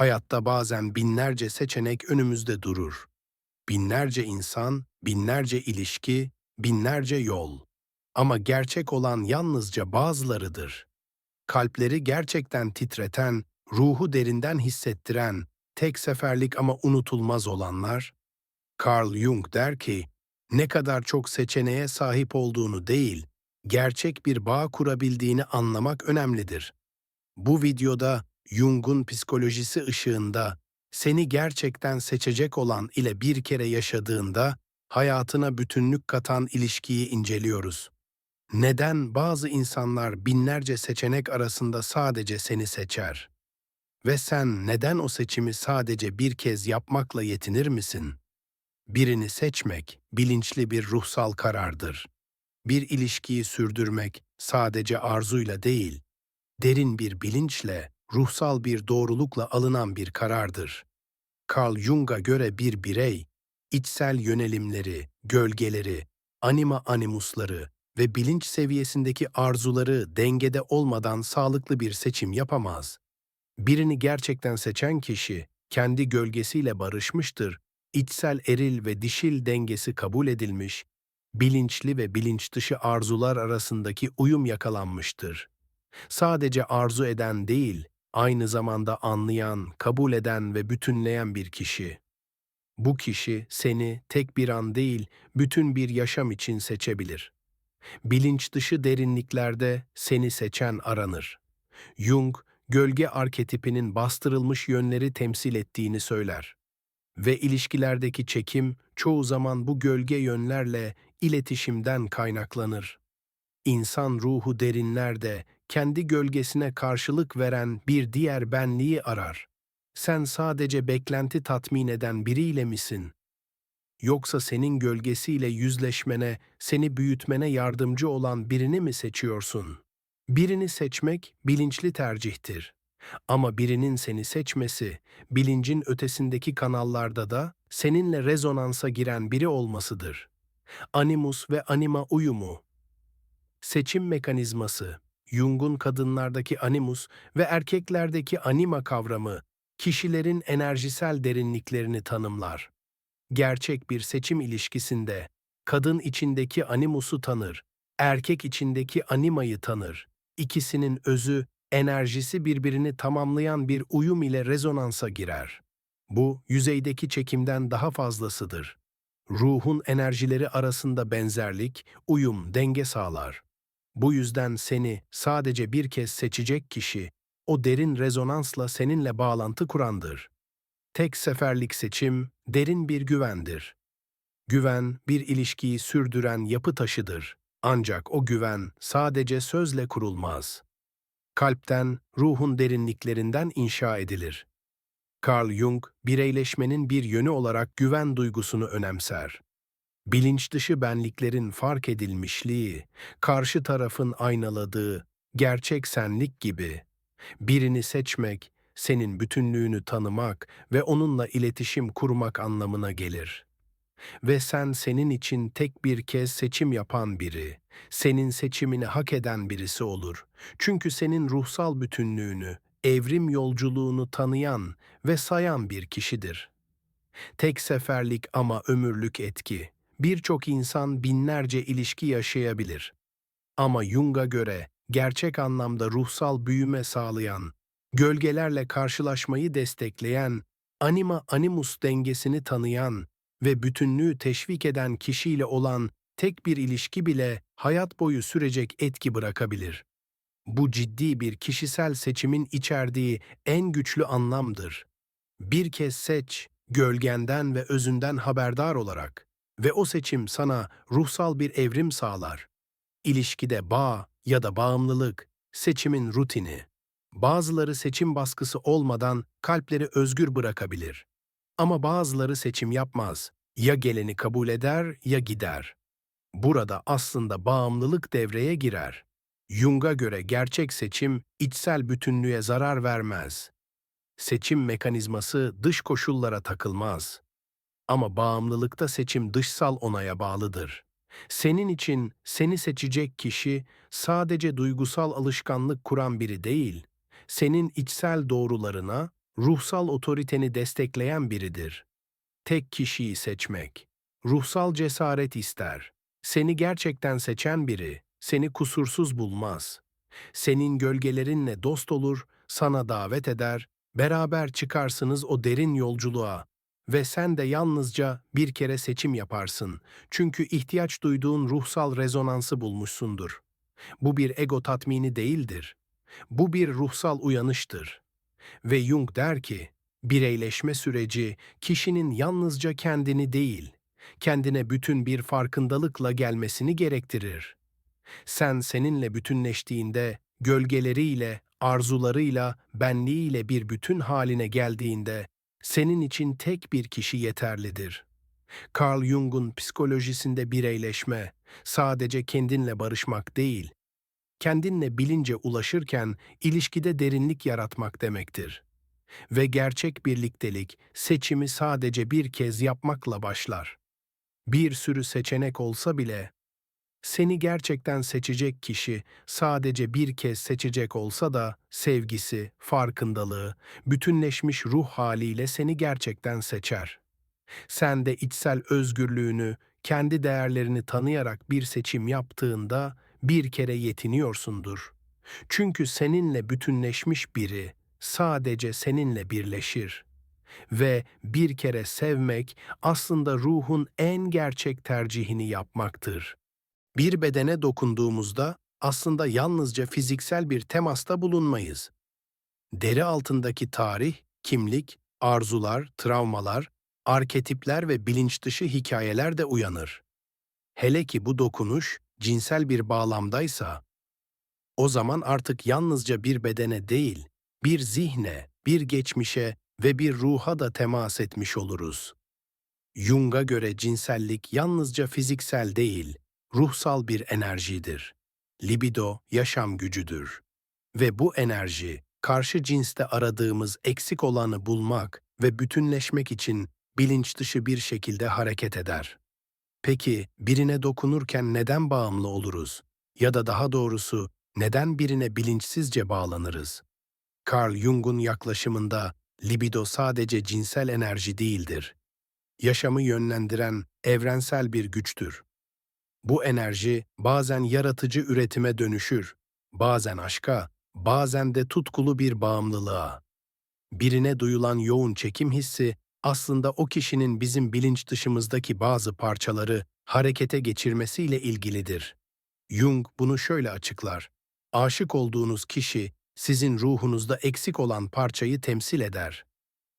Hayatta bazen binlerce seçenek önümüzde durur. Binlerce insan, binlerce ilişki, binlerce yol. Ama gerçek olan yalnızca bazılarıdır. Kalpleri gerçekten titreten, ruhu derinden hissettiren, tek seferlik ama unutulmaz olanlar, Carl Jung der ki, ne kadar çok seçeneğe sahip olduğunu değil, gerçek bir bağ kurabildiğini anlamak önemlidir. Bu videoda Jung'un psikolojisi ışığında seni gerçekten seçecek olan ile bir kere yaşadığında hayatına bütünlük katan ilişkiyi inceliyoruz. Neden bazı insanlar binlerce seçenek arasında sadece seni seçer? Ve sen neden o seçimi sadece bir kez yapmakla yetinir misin? Birini seçmek bilinçli bir ruhsal karardır. Bir ilişkiyi sürdürmek sadece arzuyla değil, derin bir bilinçle, ruhsal bir doğrulukla alınan bir karardır. Carl Jung'a göre bir birey, içsel yönelimleri, gölgeleri, anima animusları ve bilinç seviyesindeki arzuları dengede olmadan sağlıklı bir seçim yapamaz. Birini gerçekten seçen kişi, kendi gölgesiyle barışmıştır, içsel eril ve dişil dengesi kabul edilmiş, bilinçli ve bilinç dışı arzular arasındaki uyum yakalanmıştır. Sadece arzu eden değil, aynı zamanda anlayan, kabul eden ve bütünleyen bir kişi. Bu kişi seni tek bir an değil, bütün bir yaşam için seçebilir. Bilinç dışı derinliklerde seni seçen aranır. Jung, gölge arketipinin bastırılmış yönleri temsil ettiğini söyler. Ve ilişkilerdeki çekim çoğu zaman bu gölge yönlerle iletişimden kaynaklanır. İnsan ruhu derinlerde kendi gölgesine karşılık veren bir diğer benliği arar. Sen sadece beklenti tatmin eden biriyle misin? Yoksa senin gölgesiyle yüzleşmene, seni büyütmene yardımcı olan birini mi seçiyorsun? Birini seçmek bilinçli tercihtir. Ama birinin seni seçmesi, bilincin ötesindeki kanallarda da seninle rezonansa giren biri olmasıdır. Animus ve anima uyumu. Seçim mekanizması, Jung'un kadınlardaki animus ve erkeklerdeki anima kavramı, kişilerin enerjisel derinliklerini tanımlar. Gerçek bir seçim ilişkisinde, kadın içindeki animusu tanır, erkek içindeki animayı tanır. İkisinin özü, enerjisi birbirini tamamlayan bir uyum ile rezonansa girer. Bu, yüzeydeki çekimden daha fazlasıdır. Ruhun enerjileri arasında benzerlik, uyum, denge sağlar. Bu yüzden seni sadece bir kez seçecek kişi, o derin rezonansla seninle bağlantı kurandır. Tek seferlik seçim, derin bir güvendir. Güven, bir ilişkiyi sürdüren yapı taşıdır. Ancak o güven sadece sözle kurulmaz. Kalpten, ruhun derinliklerinden inşa edilir. Carl Jung, bireyleşmenin bir yönü olarak güven duygusunu önemser bilinç dışı benliklerin fark edilmişliği, karşı tarafın aynaladığı gerçek senlik gibi. Birini seçmek, senin bütünlüğünü tanımak ve onunla iletişim kurmak anlamına gelir. Ve sen senin için tek bir kez seçim yapan biri, senin seçimini hak eden birisi olur. Çünkü senin ruhsal bütünlüğünü, evrim yolculuğunu tanıyan ve sayan bir kişidir. Tek seferlik ama ömürlük etki birçok insan binlerce ilişki yaşayabilir. Ama Jung'a göre gerçek anlamda ruhsal büyüme sağlayan, gölgelerle karşılaşmayı destekleyen, anima animus dengesini tanıyan ve bütünlüğü teşvik eden kişiyle olan tek bir ilişki bile hayat boyu sürecek etki bırakabilir. Bu ciddi bir kişisel seçimin içerdiği en güçlü anlamdır. Bir kez seç, gölgenden ve özünden haberdar olarak. Ve o seçim sana ruhsal bir evrim sağlar. İlişkide bağ ya da bağımlılık, seçimin rutini. Bazıları seçim baskısı olmadan kalpleri özgür bırakabilir. Ama bazıları seçim yapmaz. Ya geleni kabul eder ya gider. Burada aslında bağımlılık devreye girer. Jung'a göre gerçek seçim içsel bütünlüğe zarar vermez. Seçim mekanizması dış koşullara takılmaz. Ama bağımlılıkta seçim dışsal onaya bağlıdır. Senin için seni seçecek kişi sadece duygusal alışkanlık kuran biri değil, senin içsel doğrularına, ruhsal otoriteni destekleyen biridir. Tek kişiyi seçmek, ruhsal cesaret ister. Seni gerçekten seçen biri, seni kusursuz bulmaz. Senin gölgelerinle dost olur, sana davet eder, beraber çıkarsınız o derin yolculuğa. Ve sen de yalnızca bir kere seçim yaparsın. Çünkü ihtiyaç duyduğun ruhsal rezonansı bulmuşsundur. Bu bir ego tatmini değildir. Bu bir ruhsal uyanıştır. Ve Jung der ki, bireyleşme süreci kişinin yalnızca kendini değil, kendine bütün bir farkındalıkla gelmesini gerektirir. Sen seninle bütünleştiğinde, gölgeleriyle, arzularıyla, benliğiyle bir bütün haline geldiğinde, senin için tek bir kişi yeterlidir. Carl Jung'un psikolojisinde bireyleşme, sadece kendinle barışmak değil, kendinle bilince ulaşırken ilişkide derinlik yaratmak demektir. Ve gerçek birliktelik seçimi sadece bir kez yapmakla başlar. Bir sürü seçenek olsa bile seni gerçekten seçecek kişi sadece bir kez seçecek olsa da sevgisi, farkındalığı, bütünleşmiş ruh haliyle seni gerçekten seçer. Sen de içsel özgürlüğünü, kendi değerlerini tanıyarak bir seçim yaptığında bir kere yetiniyorsundur. Çünkü seninle bütünleşmiş biri sadece seninle birleşir. Ve bir kere sevmek aslında ruhun en gerçek tercihini yapmaktır. Bir bedene dokunduğumuzda aslında yalnızca fiziksel bir temasta bulunmayız. Deri altındaki tarih, kimlik, arzular, travmalar, arketipler ve bilinç dışı hikayeler de uyanır. Hele ki bu dokunuş cinsel bir bağlamdaysa, o zaman artık yalnızca bir bedene değil, bir zihne, bir geçmişe ve bir ruha da temas etmiş oluruz. Jung'a göre cinsellik yalnızca fiziksel değil, ruhsal bir enerjidir. Libido yaşam gücüdür. Ve bu enerji, karşı cinste aradığımız eksik olanı bulmak ve bütünleşmek için bilinç dışı bir şekilde hareket eder. Peki birine dokunurken neden bağımlı oluruz? Ya da daha doğrusu neden birine bilinçsizce bağlanırız? Carl Jung'un yaklaşımında libido sadece cinsel enerji değildir. Yaşamı yönlendiren evrensel bir güçtür. Bu enerji bazen yaratıcı üretime dönüşür, bazen aşka, bazen de tutkulu bir bağımlılığa. Birine duyulan yoğun çekim hissi aslında o kişinin bizim bilinç dışımızdaki bazı parçaları harekete geçirmesiyle ilgilidir. Jung bunu şöyle açıklar. Aşık olduğunuz kişi sizin ruhunuzda eksik olan parçayı temsil eder.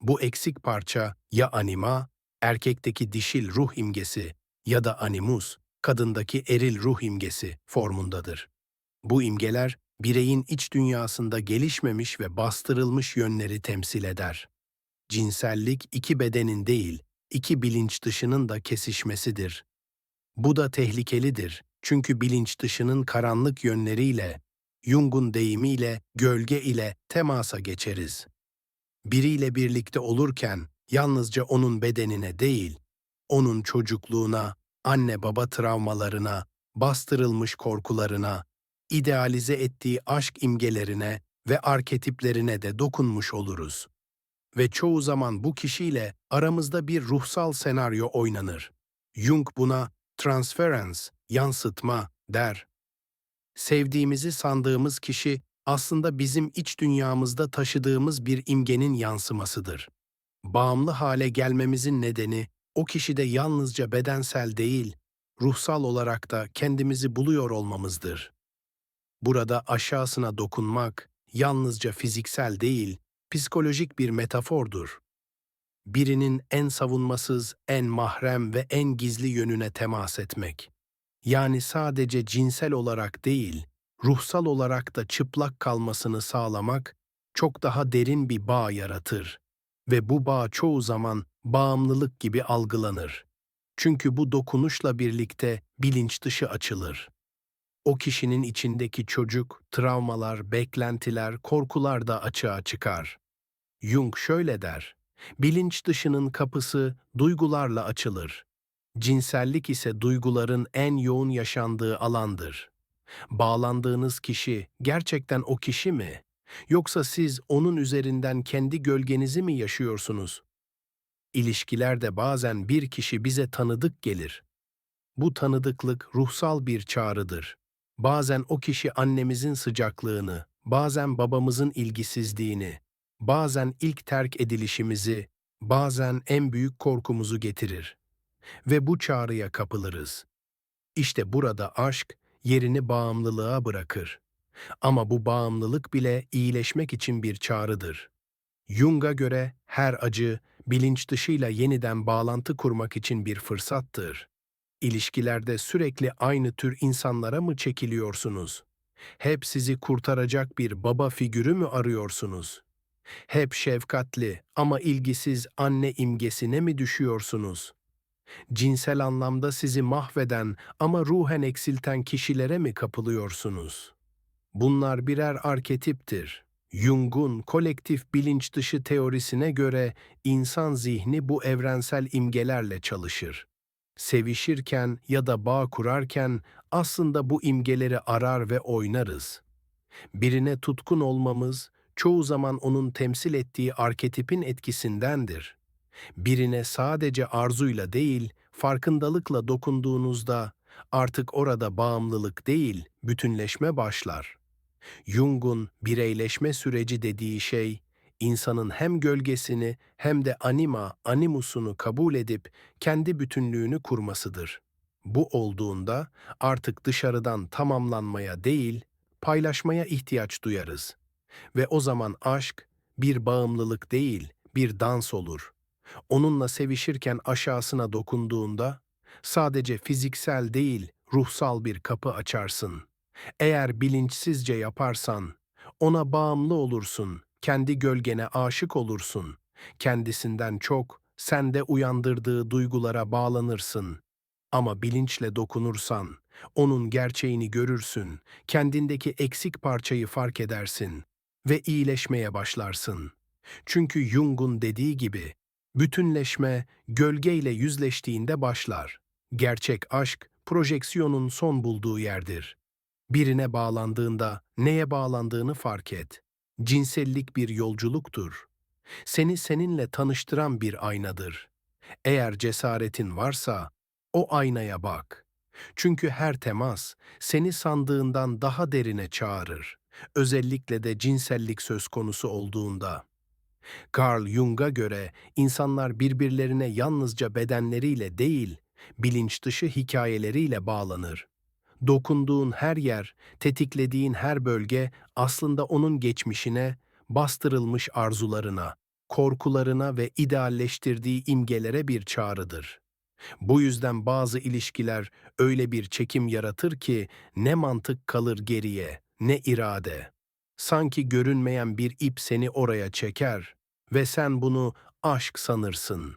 Bu eksik parça ya anima, erkekteki dişil ruh imgesi ya da animus, kadındaki eril ruh imgesi formundadır. Bu imgeler bireyin iç dünyasında gelişmemiş ve bastırılmış yönleri temsil eder. Cinsellik iki bedenin değil, iki bilinç dışının da kesişmesidir. Bu da tehlikelidir çünkü bilinç dışının karanlık yönleriyle, Jung'un deyimiyle, gölge ile temasa geçeriz. Biriyle birlikte olurken yalnızca onun bedenine değil, onun çocukluğuna, anne baba travmalarına, bastırılmış korkularına, idealize ettiği aşk imgelerine ve arketiplerine de dokunmuş oluruz. Ve çoğu zaman bu kişiyle aramızda bir ruhsal senaryo oynanır. Jung buna transference, yansıtma der. Sevdiğimizi sandığımız kişi aslında bizim iç dünyamızda taşıdığımız bir imgenin yansımasıdır. Bağımlı hale gelmemizin nedeni o kişide yalnızca bedensel değil, ruhsal olarak da kendimizi buluyor olmamızdır. Burada aşağısına dokunmak yalnızca fiziksel değil, psikolojik bir metafordur. Birinin en savunmasız, en mahrem ve en gizli yönüne temas etmek. Yani sadece cinsel olarak değil, ruhsal olarak da çıplak kalmasını sağlamak çok daha derin bir bağ yaratır ve bu bağ çoğu zaman bağımlılık gibi algılanır. Çünkü bu dokunuşla birlikte bilinç dışı açılır. O kişinin içindeki çocuk, travmalar, beklentiler, korkular da açığa çıkar. Jung şöyle der, bilinç dışının kapısı duygularla açılır. Cinsellik ise duyguların en yoğun yaşandığı alandır. Bağlandığınız kişi gerçekten o kişi mi? Yoksa siz onun üzerinden kendi gölgenizi mi yaşıyorsunuz? İlişkilerde bazen bir kişi bize tanıdık gelir. Bu tanıdıklık ruhsal bir çağrıdır. Bazen o kişi annemizin sıcaklığını, bazen babamızın ilgisizliğini, bazen ilk terk edilişimizi, bazen en büyük korkumuzu getirir. Ve bu çağrıya kapılırız. İşte burada aşk yerini bağımlılığa bırakır. Ama bu bağımlılık bile iyileşmek için bir çağrıdır. Jung'a göre her acı, bilinç dışıyla yeniden bağlantı kurmak için bir fırsattır. İlişkilerde sürekli aynı tür insanlara mı çekiliyorsunuz? Hep sizi kurtaracak bir baba figürü mü arıyorsunuz? Hep şefkatli ama ilgisiz anne imgesine mi düşüyorsunuz? Cinsel anlamda sizi mahveden ama ruhen eksilten kişilere mi kapılıyorsunuz? Bunlar birer arketiptir. Jung'un kolektif bilinç dışı teorisine göre insan zihni bu evrensel imgelerle çalışır. Sevişirken ya da bağ kurarken aslında bu imgeleri arar ve oynarız. Birine tutkun olmamız çoğu zaman onun temsil ettiği arketipin etkisindendir. Birine sadece arzuyla değil, farkındalıkla dokunduğunuzda artık orada bağımlılık değil, bütünleşme başlar. Jung'un bireyleşme süreci dediği şey, insanın hem gölgesini hem de anima, animusunu kabul edip kendi bütünlüğünü kurmasıdır. Bu olduğunda artık dışarıdan tamamlanmaya değil, paylaşmaya ihtiyaç duyarız. Ve o zaman aşk bir bağımlılık değil, bir dans olur. Onunla sevişirken aşağısına dokunduğunda sadece fiziksel değil, ruhsal bir kapı açarsın. Eğer bilinçsizce yaparsan, ona bağımlı olursun, kendi gölgene aşık olursun. Kendisinden çok, sende uyandırdığı duygulara bağlanırsın. Ama bilinçle dokunursan, onun gerçeğini görürsün, kendindeki eksik parçayı fark edersin ve iyileşmeye başlarsın. Çünkü Jung'un dediği gibi, bütünleşme gölgeyle yüzleştiğinde başlar. Gerçek aşk, projeksiyonun son bulduğu yerdir. Birine bağlandığında neye bağlandığını fark et. Cinsellik bir yolculuktur. Seni seninle tanıştıran bir aynadır. Eğer cesaretin varsa o aynaya bak. Çünkü her temas seni sandığından daha derine çağırır. Özellikle de cinsellik söz konusu olduğunda. Carl Jung'a göre insanlar birbirlerine yalnızca bedenleriyle değil, bilinç dışı hikayeleriyle bağlanır. Dokunduğun her yer, tetiklediğin her bölge aslında onun geçmişine, bastırılmış arzularına, korkularına ve idealleştirdiği imgelere bir çağrıdır. Bu yüzden bazı ilişkiler öyle bir çekim yaratır ki ne mantık kalır geriye, ne irade. Sanki görünmeyen bir ip seni oraya çeker ve sen bunu aşk sanırsın.